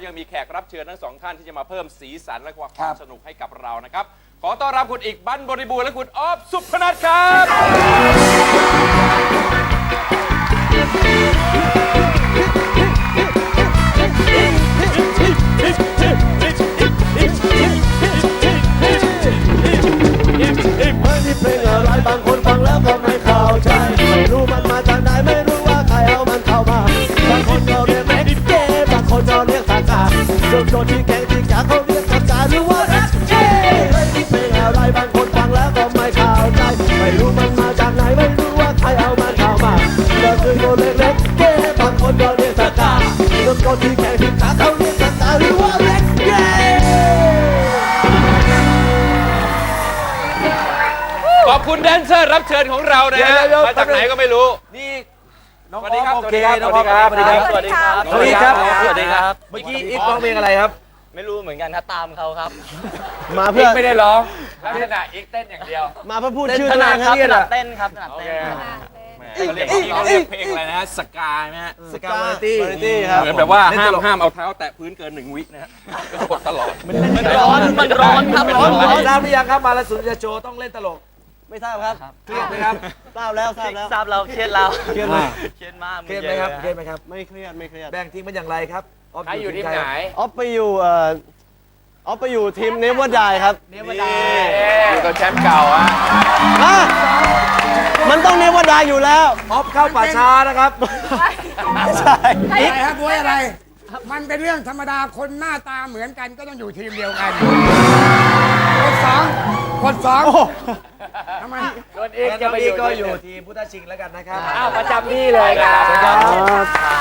ยังมีแขกรับเชิญทั้งสองท่านที่จะมาเพิ่มสีสันและความครับ สนุกให้กับเรานะครับ ขอต้อนรับคุณอีกบันบริบูรณ์และคุณออฟสุพนัทครับ ไม่มีเพลงอะไรบางคนฟังแล้วก็ไม่ คนก็เรียกสากาส่วนคนที่แข่งที่จ๋าเขาเรียกสากาหรือว่าแร็กเก้ไม่มีเพลงอะไรบางคนฟังแล้วก็ไม่เข้าใจ ไม่รู้มันมาจากไหนไม่รู้ว่าใครเอามันเข้ามาก็คือคนเล็กๆเก้บางคนก็เรียกสากาส่วนคนที่แข่งที่จ๋าเขาเรียกสากาหรือว่าแร็กเก้ขอบคุณแดนเซอร์รับเชิญของเรานะฮะเดี๋ยวๆมาจากไหนก็ไม่รู้ นี่ น้องสวัสดีครับโอเคสวัสดีครับน้องออฟสวัสดีครับสวัสดีครับ สวัสดีครับ สวัสดีครับ เมื่อกี้อีฟร้องเพลงอะไรครับ ไม่รู้เหมือนกันครับตามเขาครับ มาเพื่อไม่ได้ร้องลักษณะอีกเต้นอย่างเดียว มาเพื่อพูดเต้นชื่อถนนังดครับเรียถกนัดอะเต้นครับถนัดโอเต้เคนครับแหมเขาเรียกเขาเรียกเพลงอะไรนะฮะสกาไหมฮะสกาวาไรตี้ Variety ครับเหมือนแบบว่าห้ามห้ามเอาเท้าแตะพื้นเกินหนึ่งวินะฮะก็กดตลอด มันร้อนมันร้อนครับไม่ร้ร้ออนนร้องทราบหรือยังครับมาแล้วสุนทรโชว์ต้องเล่นตลก ไม่ทราบครับเครียดไหมครับ ทราบแล้วทราบแล้วทราบเราเครียดเราเครียดไหม เครียดมากเครียดไหมครับเครียดไหมครับ ไม่เครียดไม่เครียดแบ่งทีมเป็นอย่างไรครับฟใครอยู่ทีมไหนออฟไปอยู่เอ่อออฟไปอยู่ทีมเนเวอร์ดายครับเนวดาอยู่กับแชมป์เก่าอะฮะมันต้องเนเวอร์ดายอยู่แล้วออฟเข้าป่าช้านะครับไม่ใช่อะไรครับบวยอะไร มันเป็นเรื่องธรรมดาคนหน้าตาเหมือนกันก็ต้องอยู่ทีมเดียวกันคนสองคนสอง ทำไมส่วนอีกงั้นจะน้องไปอีอกยู่ก็ที่อยู่ทีมพุทธชิงแล้วกันนะครับ อ้าวประจำที่เลยครับ ครับ